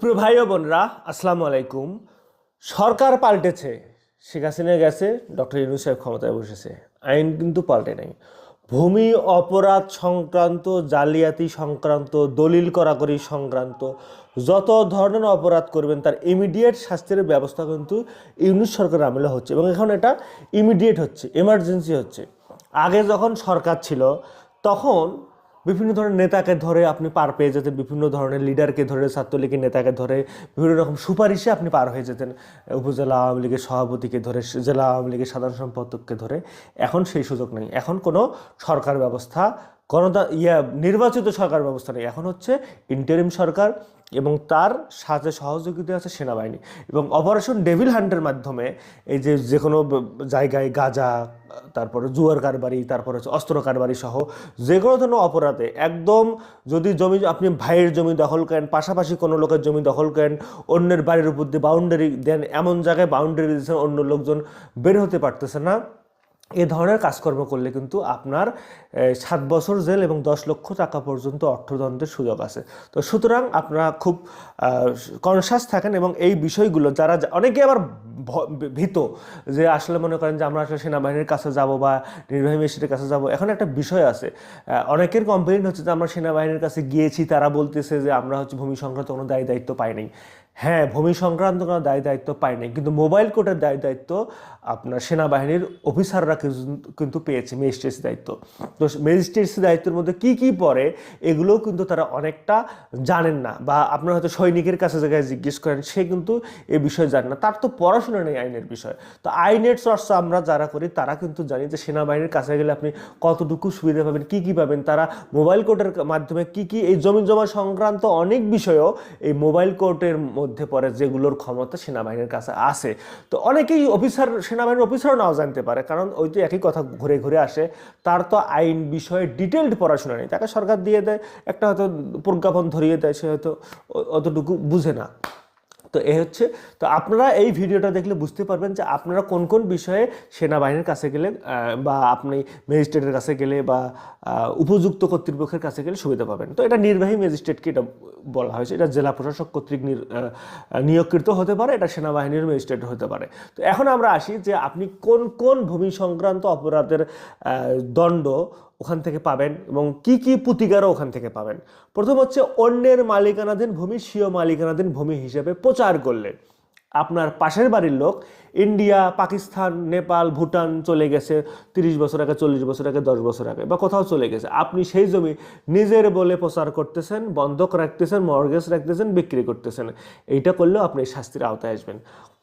প্রিয় ভাই ও বোনরা, আসসালামু আলাইকুম। সরকার পাল্টেছে। শেখ হাসিনা গেছে, ডক্টর ইউনুস সাহেব ক্ষমতায় বসেছে। আইন কিন্তু পাল্টে নাই। ভূমি অপরাধ সংক্রান্ত, জালিয়াতি সংক্রান্ত, দলিল করাকরি সংক্রান্ত, যত ধরনের অপরাধ করবেন, তার ইমিডিয়েট শাস্তির ব্যবস্থা কিন্তু ইউনুস সরকারের আমলে হচ্ছে এবং এখন এটা ইমিডিয়েট হচ্ছে এমার্জেন্সি হচ্ছে। আগে যখন সরকার ছিল, তখন বিভিন্ন ধরনের নেতাকে ধরে আপনি পার পেয়ে যেতেন, বিভিন্ন ধরনের লিডারকে ধরে, ছাত্রলীগের নেতাকে ধরে, বিভিন্ন রকম সুপারিশে আপনি পার হয়ে যেতেন। উপজেলা আওয়ামী লীগের সভাপতিকে ধরে, জেলা আওয়ামী লীগের সাধারণ সম্পাদককে ধরে। এখন সেই সুযোগ নেই। এখন কোনো সরকার ব্যবস্থা গণতা, ইয়া, নির্বাচিত সরকার ব্যবস্থা নেই। এখন হচ্ছে ইন্টারিম সরকার এবং তার সাথে সহযোগিতা আছে সেনাবাহিনী। এবং অপারেশন ডেভিল হান্টের মাধ্যমে এই যে যে কোনো জায়গায় গাজা, তারপরে জুয়ার কারবারি, তারপরে হচ্ছে অস্ত্র কারবারি সহ যে কোনো ধরনের অপরাধে একদম যদি জমি, আপনি ভাইয়ের জমি দখল করেন, পাশাপাশি কোনো লোকের জমি দখল করেন, অন্যের বাড়ির উপর দিয়ে বাউন্ডারি দেন, এমন জায়গায় বাউন্ডারি দিয়েছেন, অন্য লোকজন বের হতে পারতেছে না। এ ধরনের কাজকর্ম করলে কিন্তু আপনার সাত বছর জেল এবং দশ লক্ষ টাকা পর্যন্ত অর্থদণ্ডের সুযোগ আছে। তো সুতরাং আপনারা খুব কনসাস থাকেন এবং এই বিষয়গুলো যারা অনেকে আবার ভীত যে আসলে মনে করেন যে আমরা আসলে সেনাবাহিনীর কাছে যাব বা নির্বাহী ম্যাজিস্ট্রেটের কাছে যাব। এখন একটা বিষয় আছে অনেকের কমপ্লেন হচ্ছে যে আমরা সেনাবাহিনীর কাছে গিয়েছি, তারা বলতেছে যে আমরা হচ্ছে ভূমি সংক্রান্ত কোনো দায়ী দায়িত্ব পাই নাই হ্যাঁ ভূমি সংক্রান্ত কোনো দায় দায়িত্ব পাই নাই। কিন্তু মোবাইল কোর্টের দায় দায়িত্ব আপনার সেনাবাহিনীর অফিসাররা কিন্তু- পেয়েছে, ম্যাজিস্ট্রেটস দায়িত্ব। তো ম্যাজিস্ট্রেটস দায়িত্বের মধ্যে কি কি পড়ে, এগুলোও কিন্তু তারা অনেকটা জানেন না বা আপনার হয়তো সৈনিকের কাছে জায়গায় জিজ্ঞেস করেন, সে কিন্তু এ বিষয়ে জানে না। তার তো পড়াশোনা নেই আইনের বিষয়। তো আইনের চর্চা আমরা যারা করি, তারা কিন্তু জানি যে সেনাবাহিনীর কাছে গেলে আপনি কতটুকু সুবিধা পাবেন, কি কি পাবেন, তারা মোবাইল কোর্টের মাধ্যমে কি কি এই জমি জমা সংক্রান্ত অনেক বিষয়ও এই মোবাইল কোর্টের মধ্যে পড়ে যেগুলোর ক্ষমতা সেনাবাহিনীর কাছে আছে। তো অনেকেই অফিসার, সেনাবাহিনীর অফিসারও নাও জানতে পারে, কারণ ওই তো একই কথা ঘুরে ঘুরে আসে। তার তো আইন বিষয়ে ডিটেলড পড়াশোনা নেই। তাকে সরকার দিয়ে দেয়, একটা হয়তো প্রজ্ঞাপন ধরিয়ে দেয়, সে হয়তো অতটুকু বুঝে না। তো এ হচ্ছে, তো আপনারা এই ভিডিওটা দেখলে বুঝতে পারবেন যে আপনারা কোন কোন বিষয়ে সেনাবাহিনীর কাছে গেলে বা আপনি ম্যাজিস্ট্রেটের কাছে গেলে বা উপযুক্ত কর্তৃপক্ষের কাছে গেলে সুবিধা পাবেন। তো এটা নির্বাহী ম্যাজিস্ট্রেটকে এটা বলা হয়েছে, এটা জেলা প্রশাসক কর্তৃক নিয়োগকৃত হতে পারে, এটা সেনাবাহিনীর ম্যাজিস্ট্রেট হতে পারে। তো এখন আমরা আসি যে আপনি কোন কোন ভূমি সংক্রান্ত অপরাধের দণ্ড ওখান থেকে পাবেন এবং কি কি প্রতিকারও ওখান থেকে পাবেন। প্রথম হচ্ছে অন্যের মালিকানাধীন ভূমি, স্বীয় মালিকানাধীন ভূমি হিসেবে প্রচার করলে। আপনার পাশের বাড়ির লোক ইন্ডিয়া, পাকিস্তান, নেপাল, ভুটান চলে গেছে তিরিশ বছর আগে, চল্লিশ বছর আগে, দশ বছর আগে বা কোথাও চলে গেছে। আপনি সেই জমি নিজের বলে প্রচার করতেছেন, বন্ধক রাখতেছেন, মর্গেজ রাখতেছেন, বিক্রি করতেছেন। এইটা করলেও আপনি শাস্তির আওতায় আসবেন।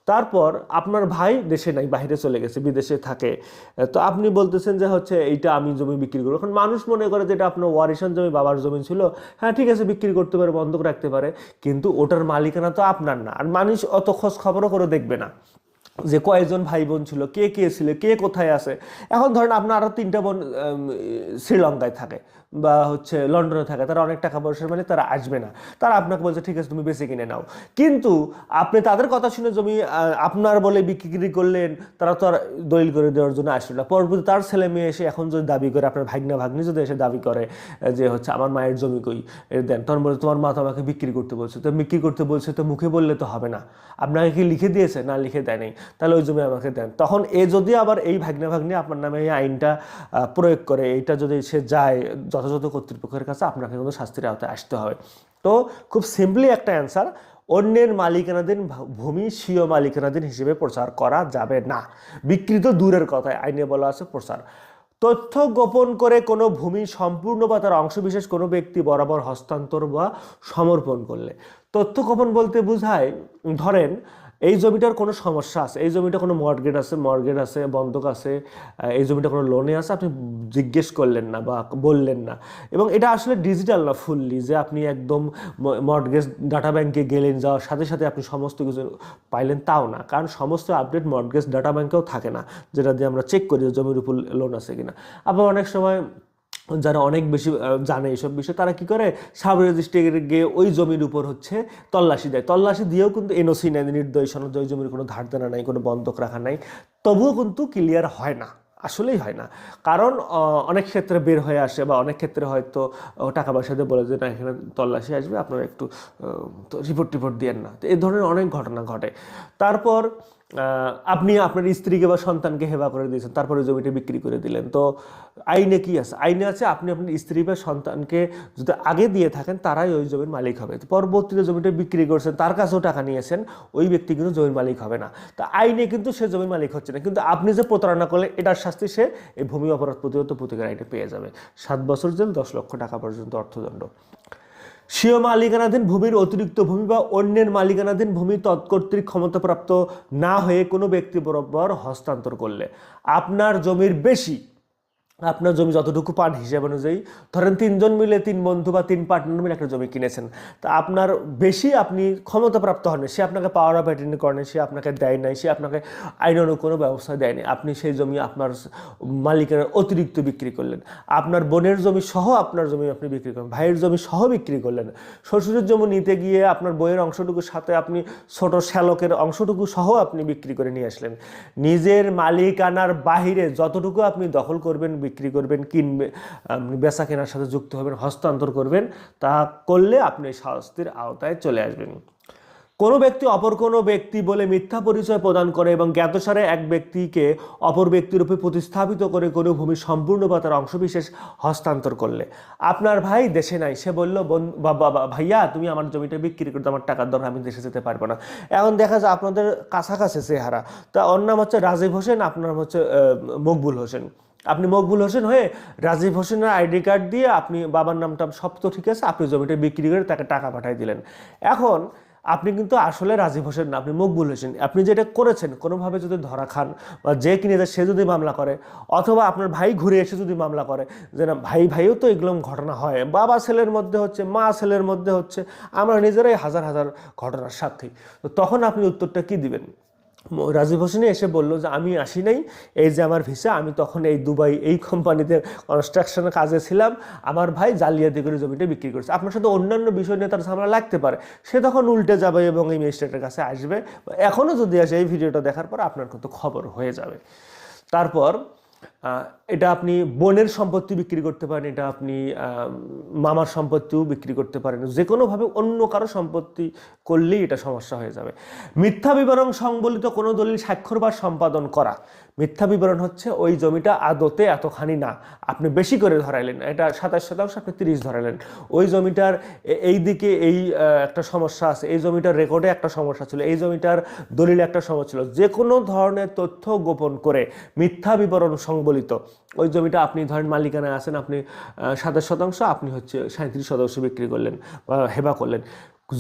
তারপর আপনার ভাই দেশে নাই, বাইরে চলে গেছে, বিদেশে থাকে। তো আপনি বলতেছেন যে হচ্ছে এইটা আমি জমি বিক্রি করব। এখন মানুষ মনে করে যে এটা আপনার ওয়ারিশন জমি, বাবার জমি ছিল। হ্যাঁ ঠিক আছে, বিক্রি করতে পারে, বন্ধক রাখতে পারে। কিন্তু ওটার মালিকানা তো আপনার না। আর মানুষ অত খোঁজ খবরও করে দেখবে না। যে কয়েকজন ভাই বোন ছিল, কে কে ছিল, কে কোথায় আছে? এখন ধরেন আপনার আরও তিনটা বোন শ্রীলঙ্কায় থাকে বা হচ্ছে লন্ডনে থাকে, তারা অনেক টাকা পয়সার মানে তারা আসবে না। তারা আপনাকে বলছে, ঠিক আছে, তুমি বেশি কিনে নাও। কিন্তু আপনি তাদের কথা শুনে জমি আপনার বলে বিক্রি করলেন, তারা তো আর দলিল করে দেওয়ার জন্য আসলো না। পরবর্তী তার ছেলে মেয়ে এসে এখন যদি দাবি করে, আপনার ভাগ্না ভাগ্নি যদি এসে দাবি করে যে হচ্ছে, আমার মায়ের জমি কই? দেন, তখন বলে, তোমার মা তো আমাকে বিক্রি করতে বলছে। তো বিক্রি করতে বলছে, তো মুখে বললে তো হবে না। আপনাকে কি লিখে দিয়েছে? না লিখে দেয় নাই। তাহলে ওই জমি আমাকে দেন। তখন এ যদি আবার এই ভাগ্না ভাগ্নি আপনার নামে এই আইনটা প্রয়োগ করে, এইটা যদি সে যায় যথাযথ কর্তৃপক্ষের কাছে, আপনাকে কিন্তু শাস্তির আওতায় আসতে হবে। তো খুব সিম্পলি একটা অ্যান্সার অন্যের মালিকানাধীন ভূমি স্বীয় মালিকানাধীন হিসেবে প্রচার করা যাবে না। বিকৃত দূরের কথায় আইনে বলা আছে প্রচার। তথ্য গোপন করে কোনো ভূমি সম্পূর্ণ বা তার অংশবিশেষ কোনো ব্যক্তি বরাবর হস্তান্তর বা সমর্পণ করলে। তথ্য গোপন বলতে বোঝায়, ধরেন এই জমিটার কোনো সমস্যা আছে? এই জমিটা কোনো মর্গেট আছে মর্গেট আছে, বন্ধক আছে এই জমিটা কোনো লোনে আছে? আপনি জিজ্ঞেস করলেন না বা বললেন না। এবং এটা আসলে ডিজিটাল না ফুললি যে আপনি একদম মর্গেজ ডাটা ব্যাংকে গেলেন, যাওয়ার সাথে সাথে আপনি সমস্ত কিছু পাইলেন, তাও না। কারণ সমস্ত আপডেট মর্গেজ ডাটা ব্যাংকেও থাকে না, যেটা দিয়ে আমরা চেক করি জমির উপর লোন আছে কিনা। আবার অনেক সময় যারা অনেক বেশি জানে এইসব বিষয়ে, তারা কি করে? সাব রেজিস্ট্রি গিয়ে ওই জমির উপর হচ্ছে তল্লাশি দেয়। তল্লাশি দিয়েও কিন্তু এনওসি নেয় নির্দয় সনদ ওই জমির কোনো ধার দেনা নাই, কোনো বন্ধক রাখা নাই। তবুও কিন্তু ক্লিয়ার হয় না। আসলেই হয় না। কারণ অনেক ক্ষেত্রে বের হয়ে আসে বা অনেক ক্ষেত্রে হয়তো টাকা পয়সা দিয়ে বলে যে, না, এখানে তল্লাশি আসবে, আপনারা একটু রিপোর্ট টিপোর্ট দিয়েন না। তো এই ধরনের অনেক ঘটনা ঘটে। তারপর আপনি আপনার স্ত্রীকে বা সন্তানকে হেবা করে দিয়েছেন, তারপরে জমিটা বিক্রি করে দিলেন। তো আইনে কি আছে? আইনে আছে আপনি আপনার স্ত্রী বা সন্তানকে যদি আগে দিয়ে থাকেন, তারাই ওই জমির মালিক হবে। পরবর্তীতে জমিটা বিক্রি করছেন, তার কাছেও টাকা নিয়েছেন, ওই ব্যক্তি কিন্তু জমির মালিক হবে না। তা আইনে কিন্তু সে জমির মালিক হচ্ছে না। কিন্তু আপনি যে প্রতারণা করলে এটার শাস্তি সে এই ভূমি অপরাধ প্রতিহত প্রতিকার আইনে পেয়ে যাবে। সাত বছর জেল, দশ লক্ষ টাকা পর্যন্ত অর্থদণ্ড। স্বীয় মালিকানাধীন ভূমির অতিরিক্ত ভূমি বা অন্যের মালিকানাধীন ভূমি তৎকর্তৃক ক্ষমতাপ্রাপ্ত না হয়ে কোনো ব্যক্তি বরাবর হস্তান্তর করলে আপনার জমির বেশি আপনার জমি যতটুকু পান হিসাব অনুযায়ী, ধরেন তিনজন মিলে তিন বন্ধু বা তিন পার্টনার মিলে একটা জমি কিনেছেন, তা আপনার বেশি আপনি ক্ষমতাপ্রাপ্ত হন সে আপনাকে পাওয়ার অফ অ্যাটেন্ড করেন সে আপনাকে দেয় নাই, সে আপনাকে আইনানুগ কোনো ব্যবস্থা দেয়নি, আপনি সেই জমি আপনার মালিকের অতিরিক্ত বিক্রি করলেন, আপনার বোনের জমি সহ আপনার জমি আপনি বিক্রি করলেন ভাইয়ের জমি সহ বিক্রি করলেন, শ্বশুরের জমি নিতে গিয়ে আপনার বইয়ের অংশটুকুর সাথে আপনি ছোট শ্যালকের অংশটুকু সহ আপনি বিক্রি করে নিয়ে আসলেন, নিজের মালিকানার বাহিরে যতটুকু আপনি দখল করবেন বিক্রি করবেন, কিনবে বেচা কেনার সাথে যুক্ত হবেন, হস্তান্তর করবেন, তা করলে আপনি শাস্তির আওতায় চলে আসবেন। কোনো ব্যক্তি অপর কোনো ব্যক্তি বলে মিথ্যা পরিচয় প্রদান করে এবং জ্ঞাতসারে এক ব্যক্তিকে অপর ব্যক্তিরূপে প্রতিস্থাপিত করে কোনো ভূমির সম্পূর্ণ বা তার অংশবিশেষ হস্তান্তর করলে। আপনার ভাই দেশে নাই, সে বলল "বন- বা- বা- বা- ভাইয়া, তুমি আমার জমিটা বিক্রি করতে, আমার টাকার দর আমি দেশে যেতে পারব না। এখন দেখা যায় আপনাদের কাছাকাছি চেহারা। তা ওর নাম হচ্ছে রাজীব হোসেন, আপনার হচ্ছে মকবুল হোসেন। আপনি মকবুল হোসেন হয়ে রাজীব হোসেনের আইডি কার্ড দিয়ে আপনি বাবার নামটা সব তো ঠিক আছে, আপনি জমিটা বিক্রি করে তাকে টাকা পাঠিয়ে দিলেন। এখন আপনি কিন্তু আসলে রাজীব হোসেন না, আপনি মকবুল হোসেন। আপনি যেটা করেছেন, কোনোভাবে যদি ধরা খান বা যে কিনে যায় সে যদি মামলা করে, অথবা আপনার ভাই ঘুরে এসে যদি মামলা করে, যে না, ভাই, ভাইও তো এগুলো ঘটনা হয়, বাবা ছেলের মধ্যে হচ্ছে, মা ছেলের মধ্যে হচ্ছে, আমরা নিজেরাই হাজার হাজার ঘটনার সাক্ষী। তো তখন আপনি উত্তরটা কি দিবেন? রাজীব হোসেনে এসে বলল যে, আমি আসি নাই। এই যে আমার ভিসা আমি তখন এই দুবাই, এই কোম্পানিতে কনস্ট্রাকশনের কাজে ছিলাম। আমার ভাই জালিয়াতি করে জমিটা বিক্রি করেছে। আপনার সাথে অন্যান্য বিষয় নিয়ে তার ঝামেলা লাগতে পারে। সে তখন উল্টে যাবে এবং এই ম্যাজিস্ট্রেটের কাছে আসবে। এখনও যদি আসে, এই ভিডিওটা দেখার পর আপনার কিন্তু খবর হয়ে যাবে। তারপর এটা আপনি বোনের সম্পত্তি বিক্রি করতে পারেন, এটা আপনি মামার সম্পত্তিও বিক্রি করতে পারেন। যে কোনোভাবে অন্য কারও সম্পত্তি করলেই এটা সমস্যা হয়ে যাবে। মিথ্যা বিবরণ সংবলিত কোনো দলিল স্বাক্ষর বা সম্পাদন করা। মিথ্যা বিবরণ হচ্ছে ওই জমিটা আদতে এতখানি না। আপনি বেশি করে ধরাইলেন, এটা সাতাশ শতাংশ, আপনি তিরিশ ধরাইলেন। ওই জমিটার এই দিকে এই একটা সমস্যা আছে, এই জমিটার রেকর্ডে একটা সমস্যা ছিল, এই জমিটার দলিল একটা সমস্যা ছিল। যে কোনো ধরনের তথ্য গোপন করে মিথ্যা বিবরণ সংবলিত। ওই জমিটা আপনি ধরেন মালিকানায় আছেন, আপনি সাতাশ শতাংশ, আপনি হচ্ছে সাঁত্রিশ শতাংশ বিক্রি করলেন বা হেবা করলেন।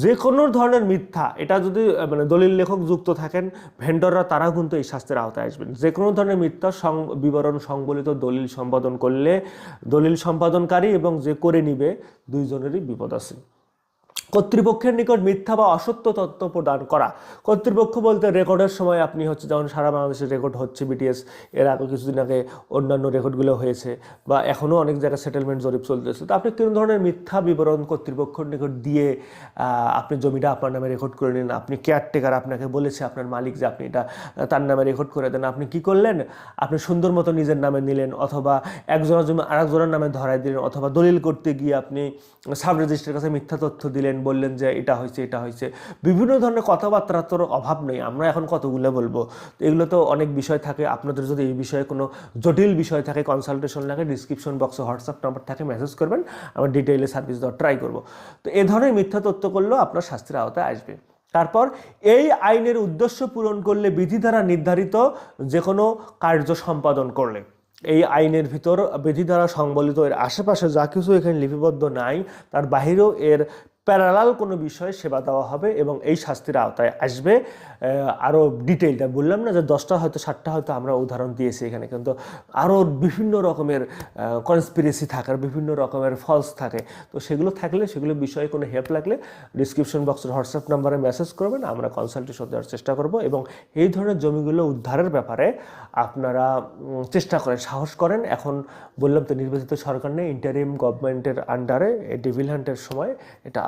যে কোনো ধরনের মিথ্যা, এটা যদি মানে দলিল লেখক যুক্ত থাকেন, ভেন্ডররা তারাও কিন্তু এই শাস্তির আওতায় আসবেন। যে কোনো ধরনের মিথ্যা সং, বিবরণ সংবলিত দলিল সম্পাদন করলে দলিল সম্পাদনকারী এবং যে করে নিবে, দুইজনেরই বিপদ আছে। কর্তৃপক্ষের নিকট মিথ্যা বা অসত্য তথ্য প্রদান করা। কর্তৃপক্ষ বলতে রেকর্ডের সময় আপনি হচ্ছে যেমন সারা বাংলাদেশে রেকর্ড হচ্ছে বিটিএস এর আগে কিছুদিন আগে অন্যান্য রেকর্ডগুলো হয়েছে বা এখনও অনেক জায়গায় সেটেলমেন্ট জরিপ চলতেছে। তো আপনি কোনো ধরনের মিথ্যা বিবরণ কর্তৃপক্ষের নিকট দিয়ে আপনি জমিটা আপনার নামে রেকর্ড করে নিন আপনি কেয়ারটেকার আপনাকে বলেছে, আপনার মালিক যে আপনি এটা, তার নামে রেকর্ড করে দেন, আপনি কি করলেন? আপনি সুন্দর মতো নিজের নামে নিলেন অথবা একজনের জমি আরেকজনের নামে ধরাই দিলেন অথবা দলিল করতে গিয়ে আপনি সাব রেজিস্ট্রার কাছে মিথ্যা তথ্য দিলেন বললেন যে এটা হয়েছে এটা হয়েছে। বিভিন্ন ধরনের কথাবার্তার তোর অভাব নেই, আমরা এখন কতগুলো বলব? এগুলো তো অনেক বিষয় থাকে, আপনাদের যদি এই বিষয়ে কোনো জটিল বিষয় থাকে কনসালটেশন লাগে ডিসক্রিপশন বক্সে হোয়াটসঅ্যাপ নাম্বার থাকে মেসেজ করবেন আমরা ডিটেইলে সার্ভিস দেওয়ার ট্রাই করব। তো এ ধরনের মিথ্যা তথ্য করলেও আপনার শাস্তির আওতায় আসবে। তারপর, এই আইনের উদ্দেশ্য পূরণ করলে বিধি দ্বারা নির্ধারিত যে কোনো কার্য সম্পাদন করলে। এই আইনের ভিতর বিধি দ্বারা সংবলিত এর আশেপাশে যা কিছু এখানে লিপিবদ্ধ নাই, তার বাহিরেও এর প্যারালাল কোনো বিষয়ে সেবা দেওয়া হবে এবং এই শাস্তির আওতায় আসবে। আরও ডিটেইলটা বললাম না যে দশটা হয়তো ষাটটা হয়তো আমরা উদাহরণ দিয়েছি এখানে, কিন্তু আরও বিভিন্ন রকমের কনস্পিরেসি থাকার বিভিন্ন রকমের ফলস থাকে। তো সেগুলো থাকলে, সেগুলো বিষয়ে কোনো হেল্প লাগলে ডিসক্রিপশন বক্সের হোয়াটসঅ্যাপ নাম্বারে মেসেজ করবেন, আমরা কনসালটেশন দেওয়ার চেষ্টা করব এবং এই ধরনের জমিগুলো উদ্ধারের ব্যাপারে আপনারা চেষ্টা করেন, সাহস করেন। এখন বললাম তো, নির্বাচিত সরকার নেই ইন্টারিম গভর্নমেন্টের আন্ডারে ডেভিল হান্টের সময় এটা